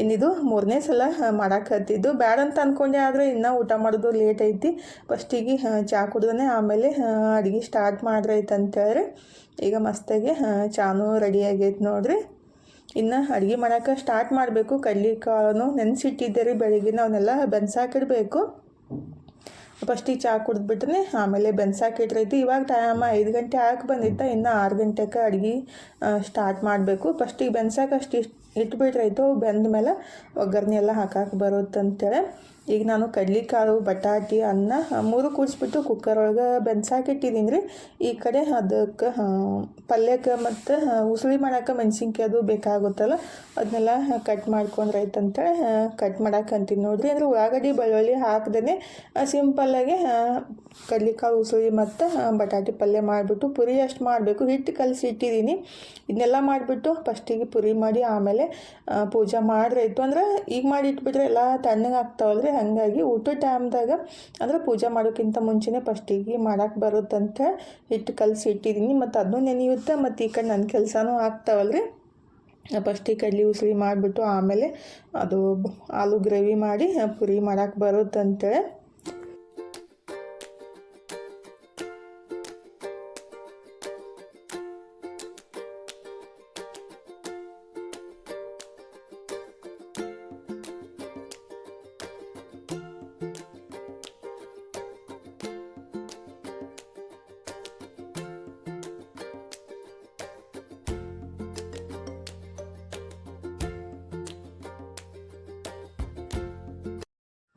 Speaker 1: ಇನ್ನಿದು ಮೂರನೇ ಸಲ ಮಾಡಕ್ಕೆ ಹತ್ತಿದ್ದು. ಬ್ಯಾಡ ಅಂತ ಅಂದ್ಕೊಂಡೆ ಆದರೆ ಇನ್ನೂ ಊಟ ಮಾಡೋದು ಲೇಟ್ ಐತಿ. ಫಸ್ಟಿಗೆ ಚಹಾ ಕುಡ್ದೇ ಆಮೇಲೆ ಅಡುಗೆ ಸ್ಟಾರ್ಟ್ ಮಾಡ್ರೈತೆ ಅಂತೇಳಿ ಈಗ ಮಸ್ತಾಗಿ ಚಾನೂ ರೆಡಿ ಆಗೈತೆ ನೋಡ್ರಿ. ಇನ್ನು ಅಡುಗೆ ಮಾಡೋಕೆ ಸ್ಟಾರ್ಟ್ ಮಾಡಬೇಕು. ಕಡ್ಲಿ ಕಾಳು ನೆನೆಸಿಟ್ಟಿದ್ದೆ ರೀ ಬೆಳಗ್ಗೆ ಅವನ್ನೆಲ್ಲ ಬೆನ್ಸಾಕಿಡಬೇಕು. ಫಸ್ಟಿಗೆ ಚಹಾ ಕುಡಿದ್ಬಿಟ್ರೆ ಆಮೇಲೆ ಬೆನ್ಸಾಕಿಟ್ರೈತಿ ಇವಾಗ ಟೈಮ್ ಐದು ಗಂಟೆ ಆಗಕ್ಕೆ ಬಂದಿತ್ತ, ಇನ್ನು ಆರು ಗಂಟೆಗೆ ಅಡುಗೆ ಸ್ಟಾರ್ಟ್ ಮಾಡಬೇಕು. ಫಸ್ಟಿಗೆ ಬೆನ್ಸಾಕಷ್ಟು ಇಷ್ಟು ಇಟ್ಬಿಟ್ರೈತು ಬೆಂದ ಮೇಲೆ ಒಗ್ಗರಣೆ ಎಲ್ಲ ಹಾಕಕ್ಕೆ ಬರುತ್ತಂತೇಳಿ. ಈಗ ನಾನು ಕಡ್ಲಿಕಾಳು, ಬಟಾಟಿ, ಅನ್ನ ಮೂರು ಕೂಡಿಸ್ಬಿಟ್ಟು ಕುಕ್ಕರ್ ಒಳಗೆ ಬೆನ್ಸಾಕಿಟ್ಟಿದ್ದೀನಿ ರೀ ಈ ಕಡೆ ಅದಕ್ಕೆ ಪಲ್ಯಕ್ಕೆ ಮತ್ತು ಉಸಳಿ ಮಾಡೋಕೆ ಮೆಣಸಿನ್ಕಾಯಿ ಅದು ಬೇಕಾಗುತ್ತಲ್ಲ ಅದನ್ನೆಲ್ಲ ಕಟ್ ಮಾಡ್ಕೊಂಡ್ರೆ ಆಯ್ತಂತೇಳಿ ಕಟ್ ಮಾಡೋಕೆ ಅಂತೀನಿ ನೋಡಿರಿ. ಅಂದರೆ ಉಳ್ಳಾಗಡ್ಡಿ, ಬೆಳ್ಳುಳ್ಳಿ ಹಾಕ್ದೇ ಸಿಂಪಲ್ಲಾಗಿ ಕಡ್ಲಿಕಾಳು ಉಸುಳಿ ಮತ್ತು ಬಟಾಟಿ ಪಲ್ಯ ಮಾಡಿಬಿಟ್ಟು ಪುರಿ ಅಷ್ಟು ಮಾಡಬೇಕು. ಹಿಟ್ಟು ಕಲಸಿ ಇಟ್ಟಿದ್ದೀನಿ ಇದನ್ನೆಲ್ಲ ಮಾಡಿಬಿಟ್ಟು ಫಸ್ಟಿಗೆ ಪುರಿ ಮಾಡಿ ಆಮೇಲೆ ಪೂಜಾ ಪೂಜೆ ಆಯಿತು ಅಂದ್ರೆ ಈಗ ಮಾಡಿ ಇಟ್ಬಿಟ್ರೆ ಎಲ್ಲ ತಣ್ಣಗೆ ಆಗ್ತಾವಲ್ರಿ. ಹಾಗಾಗಿ ಊಟದ ಟೈಮ್ದಾಗ ಅಂದ್ರೆ ಪೂಜೆ ಮಾಡೋಕ್ಕಿಂತ ಮುಂಚೆನೇ ಫಸ್ಟಿಗೆ ಮಾಡಕ್ಕೆ ಬರುತ್ತಂತ ಹಿಟ್ಟು ಕಲಸಿ ಇಟ್ಟಿದ್ದೀನಿ. ಮತ್ತು ಅದನ್ನೂ ನೆನೆಯುತ್ತೆ ಮತ್ತು ಈ ಕಡೆ ನನ್ನ ಕೆಲಸನೂ ಆಗ್ತಾವಲ್ರಿ. ಫಸ್ಟಿಗೆ ಕಡ್ಲಿ ಉಸಿರಿ ಮಾಡಿಬಿಟ್ಟು ಆಮೇಲೆ ಅದು ಆಲೂ ಗ್ರೇವಿ ಮಾಡಿ ಪುರಿ ಮಾಡಕ್ಕೆ ಬರುತ್ತಂತೇಳಿ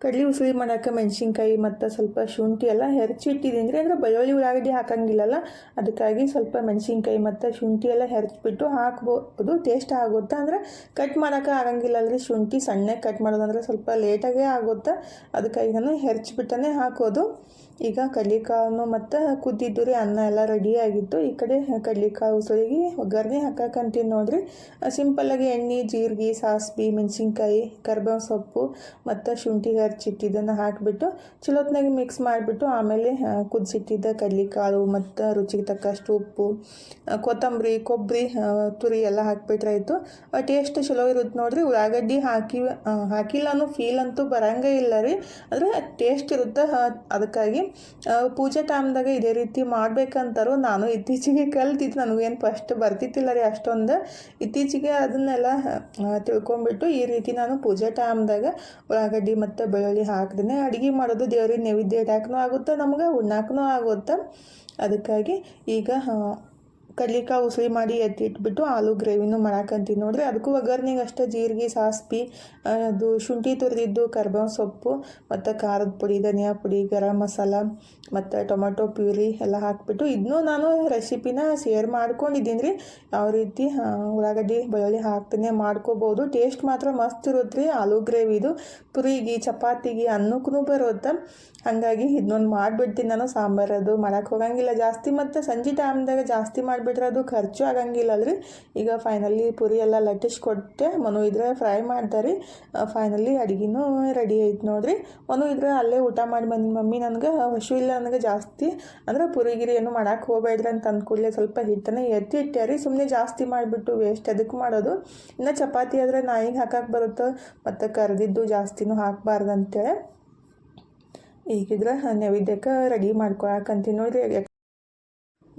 Speaker 1: ಕಡ್ಲಿ ಉಸುಳಿ ಮಾಡೋಕೆ ಮೆಣಸಿನ್ಕಾಯಿ ಮತ್ತು ಸ್ವಲ್ಪ ಶುಂಠಿ ಎಲ್ಲ ಹೆರ್ಚಿಟ್ಟಿದ್ದೀನಿ. ರೀ ಅಂದರೆ ಬೆಳ್ಳುಳ್ಳಿ ಉಳ್ಳಾಗಡ್ಡಿ ಹಾಕಂಗಿಲ್ಲಲ್ಲ, ಅದಕ್ಕಾಗಿ ಸ್ವಲ್ಪ ಮೆಣಸಿನ್ಕಾಯಿ ಮತ್ತು ಶುಂಠಿ ಎಲ್ಲ ಹೆರ್ಚ್ಬಿಟ್ಟು ಹಾಕ್ಬೋದು. ಟೇಸ್ಟ್ ಆಗುತ್ತೆ? ಅಂದರೆ ಕಟ್ ಮಾಡೋಕೆ ಆಗಂಗಿಲ್ಲಲ್ರಿ ಶುಂಠಿ ಸಣ್ಣಗೆ ಕಟ್ ಮಾಡೋದಂದ್ರೆ ಸ್ವಲ್ಪ ಲೇಟಾಗೇ ಆಗುತ್ತೆ. ಅದಕ್ಕಾಗಿ ನಾನು ಹೆರ್ಚ್ಬಿಟ್ಟನೇ ಹಾಕೋದು. ಈಗ ಕಡ್ಲಿಕಾಯನ್ನು ಮತ್ತು ಕುದ್ದಿದ್ದು ರೀ ಅನ್ನ ಎಲ್ಲ ರೆಡಿ ಆಗಿತ್ತು. ಈ ಕಡೆ ಕಡ್ಲಿಕಾಯಿ ಉಸುಳಿಗೆ ಒಗ್ಗರಣೆ ಹಾಕಕ್ಕಂತೀನಿ ನೋಡಿರಿ. ಸಿಂಪಲ್ಲಾಗಿ ಎಣ್ಣೆ, ಜೀರಿಗೆ ಸಾಸ್ಬಿ ಮೆಣಸಿನ್ಕಾಯಿ, ಕರ್ಬೇವು ಸೊಪ್ಪು ಮತ್ತು ಶುಂಠಿ ಹರ್ಚಿಟ್ಟಿದ್ದನ್ನು ಹಾಕಿಬಿಟ್ಟು ಚಲೋತ್ನಾಗೆ ಮಿಕ್ಸ್ ಮಾಡಿಬಿಟ್ಟು ಆಮೇಲೆ ಕುದಿಸಿಟ್ಟಿದ್ದ ಕಡ್ಲಿಕಾಳು ಮತ್ತು ರುಚಿಗೆ ತಕ್ಕಷ್ಟು ಉಪ್ಪು ಕೊತ್ತಂಬರಿ, ಕೊಬ್ಬರಿ ತುರಿ ಎಲ್ಲ ಹಾಕ್ಬಿಟ್ರೆ ಆಯಿತು. ಟೇಸ್ಟ್ ಚಲೋ ಇರುತ್ತೆ ನೋಡಿರಿ. ಉಳ್ಳಾಗಡ್ಡಿ ಹಾಕಿ ಹಾಕಿಲ್ಲ ಅನ್ನೋ ಫೀಲ್ ಅಂತೂ ಬರಂಗೇ ಇಲ್ಲ ರೀ. ಆದರೆ ಟೇಸ್ಟ್ ಇರುತ್ತೆ? ಅದಕ್ಕಾಗಿ ಪೂಜೆ ಟೈಮ್ದಾಗ ಇದೇ ರೀತಿ ಮಾಡ್ಬೇಕಂತಾರೋ ನಾನು ಇತ್ತೀಚೆಗೆ ಕಲ್ತಿದ್ದು. ನನಗೇನು ಫಸ್ಟ್ ಬರ್ತಿತ್ತಿಲ್ಲ ರೀ ಅಷ್ಟೊಂದು. ಇತ್ತೀಚೆಗೆ ಅದನ್ನೆಲ್ಲ ತಿಳ್ಕೊಂಬಿಟ್ಟು ಈ ರೀತಿ ನಾನು ಪೂಜೆ ಟೈಮ್ದಾಗ ಉಳ್ಳಾಗಡ್ಡಿ ಮತ್ತು ಬೆಳ್ಳುಳ್ಳಿ ಹಾಕ್ದೇ ಅಡುಗೆ ಮಾಡೋದು. ದೇವ್ರಿಗೆ ನೈವೇದ್ಯ ಇಡಾಕೂ ಆಗುತ್ತೆ, ನಮ್ಗೆ ಉಣ್ಣಾಕೂ ಆಗುತ್ತೆ. ಅದಕ್ಕಾಗಿ ಈಗ ಕಡ್ಲಿಕಾಯಿ ಉಸಳಿ ಮಾಡಿ ಎತ್ತಿಟ್ಬಿಟ್ಟು ಆಲೂ ಗ್ರೇವಿನೂ ಮಾಡಾಕಂತೀನಿ ನೋಡ್ರಿ, ಅದಕ್ಕೂ ಒಗ್ಗರ್ನಿಗೆ ಅಷ್ಟೇ ಜೀರಿಗೆ ಸಾಸ್ಪಿ ಅದು ಶುಂಠಿ ತುರಿದಿದ್ದು, ಕರ್ಬೇವು ಸೊಪ್ಪು, ಮತ್ತು ಖಾರದ ಪುಡಿ, ಧನಿಯಾ ಪುಡಿ, ಗರಂ ಮಸಾಲ, ಮತ್ತು ಟೊಮೆಟೊ ಪ್ಯೂರಿ ಎಲ್ಲ ಹಾಕಿಬಿಟ್ಟು ಇದನ್ನೂ ನಾನು ರೆಸಿಪಿನ ಶೇರ್ ಮಾಡ್ಕೊಂಡಿದ್ದೀನಿ ರೀ. ಯಾವ ರೀತಿ ಉಳ್ಳಾಗಡ್ಡಿ, ಬೆಳ್ಳುಳ್ಳಿ ಹಾಕ್ತಾನೆ, ಮಾಡ್ಕೋಬೋದು. ಟೇಸ್ಟ್ ಮಾತ್ರ ಮಸ್ತ್ ಇರುತ್ತೆ ರೀ ಆಲೂ ಗ್ರೇವಿದು ಪುರಿಗೆ, ಚಪಾತಿಗೆ ಅನ್ನಕ್ಕೂ ಬರುತ್ತೆ. ಹಾಗಾಗಿ ಇದನ್ನೊಂದು ಮಾಡಿಬಿಡ್ತೀನಿ ನಾನು. ಸಾಂಬಾರು ಅದು ಮಾಡಕ್ಕೆ ಹೋಗಂಗಿಲ್ಲ ಜಾಸ್ತಿ, ಮತ್ತು ಸಂಜೆ ಟೈಮ್ದಾಗ ಜಾಸ್ತಿ ಮಾಡಿಬಿಟ್ರೆ ಅದು ಖರ್ಚು ಆಗಂಗಿಲ್ಲ ಅಲ್ರಿ. ಈಗ ಫೈನಲಿ ಪುರಿ ಎಲ್ಲ ಲಟ್ಟಿಸ್ಕೊಟ್ಟೆ ಮನು ಇದ್ರೆ ಫ್ರೈ ಮಾಡ್ತಾರೆ. ಫೈನಲಿ ಅಡುಗೆನೂ ರೆಡಿ ಆಯ್ತು ನೋಡ್ರಿ. ಮನು ಇದ್ರೆ ಅಲ್ಲೇ ಊಟ ಮಾಡಿ ಬಂದ, ಮಮ್ಮಿ ನನಗೆ ಹಸು ಇಲ್ಲ ನನಗೆ ಜಾಸ್ತಿ. ಅಂದ್ರೆ ಪುರಿ ಗಿರಿ ಏನು ಮಾಡಕ್ಕೆ ಹೋಗ್ಬೇಡ್ರಿ ಅಂತ ಅಂದ ಸ್ವಲ್ಪ ಹಿಟ್ಟನ್ನು ಎತ್ತಿ ಇಟ್ಟೆ ರೀ. ಸುಮ್ಮನೆ ಜಾಸ್ತಿ ಮಾಡಿಬಿಟ್ಟು ವೇಸ್ಟ್ ಅದಕ್ಕೆ ಮಾಡೋದು. ಇನ್ನು ಚಪಾತಿ ಆದರೆ ನಾಯಿಗೆ ಹಾಕಕ್ಕೆ ಬರುತ್ತೆ? ಮತ್ತು ಕರೆದಿದ್ದು ಜಾಸ್ತಿನೂ ಹಾಕಬಾರ್ದು ಅಂತೇಳಿ. ಈಗಿದ್ರೆ ನೈವೇದ್ಯಕ್ಕೆ ರೆಡಿ ಮಾಡ್ಕೊಳಕಂತೀನಿ ನೋಡ್ರಿ.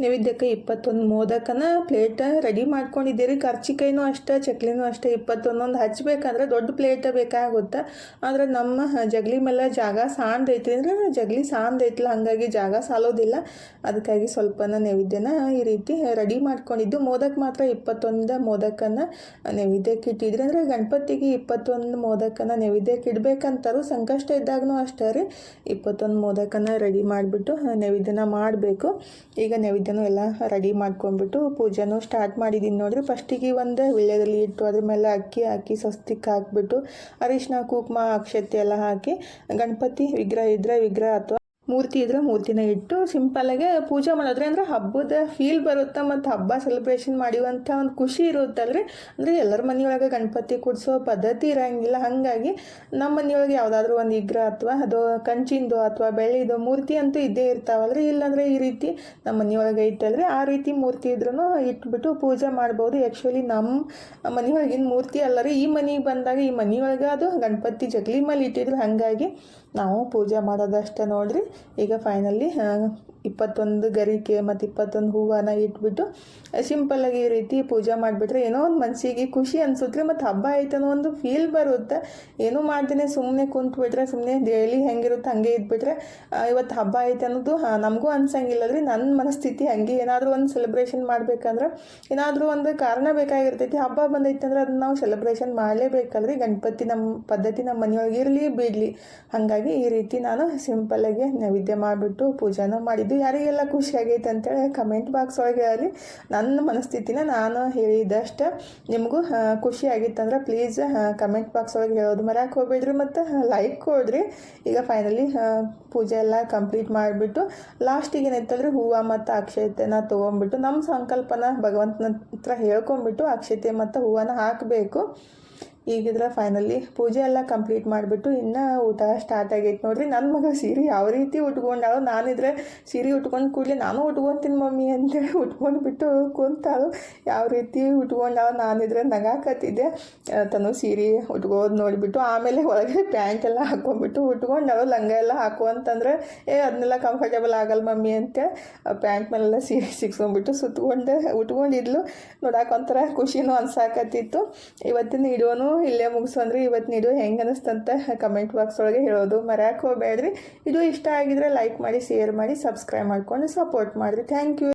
Speaker 1: ನೈವೇದ್ಯಕ್ಕೆ ಇಪ್ಪತ್ತೊಂದು ಮೋದಕನ ಪ್ಲೇಟ ರೆಡಿ ಮಾಡ್ಕೊಂಡಿದ್ದೀರಿ. ಕರ್ಚಿಕಾಯಿನೂ ಅಷ್ಟೇ, ಚಕ್ಲಿನೂ ಅಷ್ಟೇ ಇಪ್ಪತ್ತೊಂದೊಂದು ಹಚ್ಚಬೇಕಂದ್ರೆ ದೊಡ್ಡ ಪ್ಲೇಟ ಬೇಕಾಗುತ್ತೆ. ಆದರೆ ನಮ್ಮ ಜಗಲಿ ಮೇಲೆ ಜಾಗ ಸಾಂದೈತಿ ಅಂದ್ರೆ ಜಗಲಿ ಸಾಂದೈತಲ್ಲ ಹಾಗಾಗಿ ಜಾಗ ಸಾಲೋದಿಲ್ಲ. ಅದಕ್ಕಾಗಿ ಸ್ವಲ್ಪನ ನೈವೇದ್ಯನ ಈ ರೀತಿ ರೆಡಿ ಮಾಡ್ಕೊಂಡಿದ್ದು. ಮೋದಕ್ ಮಾತ್ರ ಇಪ್ಪತ್ತೊಂದು ಮೋದಕನ ನೈವೇದ್ಯಕ್ಕೆ ಇಟ್ಟಿದ್ರಿ ಅಂದರೆ ಗಣಪತಿಗೆ ಇಪ್ಪತ್ತೊಂದು ಮೋದಕನ ನೈವೇದ್ಯಕ್ಕೆ ಇಡಬೇಕಂತಾರು ಸಂಕಷ್ಟ ಇದ್ದಾಗೂ ಅಷ್ಟೇ ರೀ. ಇಪ್ಪತ್ತೊಂದು ಮೋದಕನ ರೆಡಿ ಮಾಡಿಬಿಟ್ಟು ನೈವೇದ್ಯನ ಮಾಡಬೇಕು. ಈಗ ನೈವೇದ್ಯನೂ ಎಲ್ಲ ರೆಡಿ ಮಾಡ್ಕೊಂಡ್ಬಿಟ್ಟು ಪೂಜೆನೂ ಸ್ಟಾರ್ಟ್ ಮಾಡಿದ್ದೀನಿ ನೋಡ್ರಿ. ಫಸ್ಟಿಗೆ ಒಂದು ವಿಳ್ಯದಲ್ಲಿ ಇಟ್ಟು ಅದ್ರ ಮೇಲೆ ಅಕ್ಕಿ ಹಾಕಿ ಸ್ವಸ್ತಿಕ್ ಹಾಕ್ಬಿಟ್ಟು ಅರಿಶಿನ ಕುಂಕುಮ, ಅಕ್ಷತೆ ಎಲ್ಲ ಹಾಕಿ ಗಣಪತಿ ವಿಗ್ರಹ ಇದ್ದರೆ ವಿಗ್ರಹ ಅಥವಾ ಮೂರ್ತಿ ಇದ್ರೆ ಮೂರ್ತಿನ ಇಟ್ಟು ಸಿಂಪಲ್ಲಾಗೆ ಪೂಜೆ ಮಾಡಿದ್ರೆ ಅಂದ್ರೆ ಹಬ್ಬದ ಫೀಲ್ ಬರುತ್ತೆ ಮತ್ತು ಹಬ್ಬ ಸೆಲೆಬ್ರೇಷನ್ ಮಾಡಿವಂಥ ಒಂದು ಖುಷಿ ಇರುತ್ತಲ್ರಿ. ಅಂದರೆ ಎಲ್ಲರ ಮನೆಯೊಳಗೆ ಗಣಪತಿ ಕೂಡಿಸೋ ಪದ್ಧತಿ ಇರೋಂಗಿಲ್ಲ. ಹಾಗಾಗಿ ನಮ್ಮ ಮನೆಯೊಳಗೆ ಯಾವುದಾದ್ರೂ ಒಂದು ಇಗ್ರ ಅಥವಾ ಅದು ಕಂಚಿಂದು ಅಥವಾ ಬೆಳ್ಳಿದು ಮೂರ್ತಿ ಅಂತೂ ಇದ್ದೇ ಇರ್ತಾವಲ್ರಿ. ಇಲ್ಲಾಂದರೆ ಈ ರೀತಿ ನಮ್ಮ ಮನೆಯೊಳಗೆ ಐತಲ್ರಿ ಆ ರೀತಿ ಮೂರ್ತಿ ಇದ್ರೂ ಇಟ್ಬಿಟ್ಟು ಪೂಜೆ ಮಾಡ್ಬೋದು. ಆ್ಯಕ್ಚುಲಿ ನಮ್ಮ ಮನೆಯೊಳಗಿನ ಮೂರ್ತಿ ಅಲ್ಲರಿ. ಈ ಮನೆಗೆ ಬಂದಾಗ ಈ ಮನೆಯೊಳಗೆ ಅದು ಗಣಪತಿ ಜಗಲಿ ಮೇಲೆ ಇಟ್ಟಿದ್ರು. ಹಾಗಾಗಿ ನಾವು ಪೂಜೆ ಮಾಡೋದಷ್ಟೇ ನೋಡ್ರಿ. ಈಗ ಫೈನಲಿ ಇಪ್ಪತ್ತೊಂದು ಗರಿಕೆ ಮತ್ತು ಇಪ್ಪತ್ತೊಂದು ಹೂವನ್ನು ಇಟ್ಬಿಟ್ಟು ಸಿಂಪಲ್ಲಾಗಿ ಈ ರೀತಿ ಪೂಜೆ ಮಾಡಿಬಿಟ್ರೆ ಏನೋ ಒಂದು ಮನಸ್ಸಿಗೆ ಖುಷಿ ಅನಿಸುತ್ತೆ ರೀ. ಮತ್ತು ಹಬ್ಬ ಅನ್ನೋ ಒಂದು ಫೀಲ್ ಬರುತ್ತೆ. ಏನೂ ಮಾಡ್ತೀನಿ ಸುಮ್ಮನೆ ಕುಂತ್ಬಿಟ್ರೆ ಸುಮ್ಮನೆ ಡೈಲಿ ಹೆಂಗಿರುತ್ತೆ ಹಾಗೆ ಇದ್ಬಿಟ್ರೆ ಇವತ್ತು ಹಬ್ಬ ಆಯ್ತು ಅನ್ನೋದು ನಮಗೂ ಅನ್ಸಂಗಿಲ್ಲ ರೀ. ನನ್ನ ಮನಸ್ಥಿತಿ ಹಾಗೆ ಏನಾದರೂ ಒಂದು ಸೆಲೆಬ್ರೇಷನ್ ಮಾಡಬೇಕಂದ್ರೆ, ಏನಾದರೂ ಒಂದು ಕಾರಣ ಬೇಕಾಗಿರ್ತೈತಿ. ಹಬ್ಬ ಬಂದೈತೆ ಅಂದ್ರೆ ಅದನ್ನ ನಾವು ಸೆಲೆಬ್ರೇಷನ್ ಮಾಡಲೇಬೇಕಲ್ರಿ. ಗಣಪತಿ ನಮ್ಮ ಪದ್ಧತಿ ನಮ್ಮ ಮನೆಯೊಳಗೆ ಇರಲಿ, ಬಿಡಲಿ. ಹಾಗಾಗಿ ಈ ರೀತಿ ನಾನು ಸಿಂಪಲ್ಲಾಗಿ ನೈವೇದ್ಯ ಮಾಡಿಬಿಟ್ಟು ಪೂಜೆನೂ ಮಾಡಿದ್ದು ಯಾರಿಗೆಲ್ಲ ಖುಷಿ ಆಗೈತೆ ಅಂತೇಳಿ ಕಮೆಂಟ್ ಬಾಕ್ಸ್ ಒಳಗೆ ಹೇಳಿ. ನನ್ನ ಮನಸ್ಥಿತಿನ ನಾನು ಹೇಳಿದಷ್ಟು. ನಿಮಗೂ ಖುಷಿ ಆಗಿತ್ತಂದ್ರೆ ಪ್ಲೀಸ್ ಕಮೆಂಟ್ ಬಾಕ್ಸ್ ಒಳಗೆ ಹೇಳೋದು ಮರ್ಯಾಕೆ ಹೋಗ್ಬೇಡ್ರಿ ಮತ್ತು ಲೈಕ್ ಕೊಡ್ರಿ. ಈಗ ಫೈನಲಿ ಪೂಜೆ ಎಲ್ಲ ಕಂಪ್ಲೀಟ್ ಮಾಡಿಬಿಟ್ಟು ಲಾಸ್ಟಿಗೆ ಏನಾಯ್ತಂದ್ರೆ ಹೂವು ಮತ್ತು ಅಕ್ಷತೆನ ತೊಗೊಂಬಿಟ್ಟು ನಮ್ಮ ಸಂಕಲ್ಪನ ಭಗವಂತನ ಹತ್ರ ಹೇಳ್ಕೊಂಬಿಟ್ಟು ಅಕ್ಷತೆ ಮತ್ತು ಹೂವನ್ನ ಹಾಕಬೇಕು. ಈಗಿದ್ರೆ ಫೈನಲಿ ಪೂಜೆ ಎಲ್ಲ ಕಂಪ್ಲೀಟ್ ಮಾಡಿಬಿಟ್ಟು ಇನ್ನೂ ಊಟ ಸ್ಟಾರ್ಟ್ ಆಗೈತೆ ನೋಡ್ರಿ. ನನ್ನ ಮಗ ಸೀರೆ ಯಾವ ರೀತಿ ಉಟ್ಕೊಂಡಾಳು, ನಾನಿದ್ರೆ ಸೀರೆ ಉಟ್ಕೊಂಡು ಕೂಡಲೇ ನಾನು ಉಟ್ಕೊತೀನಿ ಮಮ್ಮಿ ಅಂತೇಳಿ ಉಟ್ಕೊಂಡ್ಬಿಟ್ಟು ಕುಂತಾಳು. ಯಾವ ರೀತಿ ಉಟ್ಕೊಂಡಾಳು, ನಾನಿದ್ರೆ ನಗಾಕತ್ತಿದ್ದೆ. ತನು ಸೀರೆ ಉಟ್ಕೋದು ನೋಡಿಬಿಟ್ಟು ಆಮೇಲೆ ಒಳಗೆ ಪ್ಯಾಂಟ್ ಎಲ್ಲ ಹಾಕೊಂಡ್ಬಿಟ್ಟು ಉಟ್ಕೊಂಡಾಳು. ಲಂಗ ಎಲ್ಲ ಹಾಕು ಅಂತಂದ್ರೆ, ಏ ಅದನ್ನೆಲ್ಲ ಕಂಫರ್ಟೇಬಲ್ ಆಗಲ್ಲ ಮಮ್ಮಿ ಅಂತ. ಪ್ಯಾಂಟ್ ಮೇಲೆಲ್ಲ ಸೀರೆ ಸಿಕ್ಸ್ಕೊಂಡ್ಬಿಟ್ಟು ಸುತ್ಕೊಂಡು, ಉಟ್ಕೊಂಡಿದ್ಲು. ನೋಡಕ್ಕೆ ಒಂಥರ ಖುಷಿನೂ ಅನ್ಸಾಕತ್ತಿತ್ತು. ಇವತ್ತಿನ ವಿಡಿಯೋನು ಇಲ್ಲೇ ಮುಗಿಸೋಂದ್ರೆ ಇವತ್ತಿನ ಇದು ಹೆಂಗೆ ಅನ್ನಿಸ್ತಂತ ಕಮೆಂಟ್ ಬಾಕ್ಸ್ ಒಳಗೆ ಹೇಳೋದು ಮರ್ಯಾಕೆ ಹೋಗ್ಬೇಡ್ರಿ. ಇದು ಇಷ್ಟ ಆಗಿದ್ರೆ ಲೈಕ್ ಮಾಡಿ ಶೇರ್ ಮಾಡಿ ಸಬ್ಸ್ಕ್ರೈಬ್ ಮಾಡ್ಕೊಂಡು ಸಪೋರ್ಟ್ ಮಾಡಿರಿ. Thank you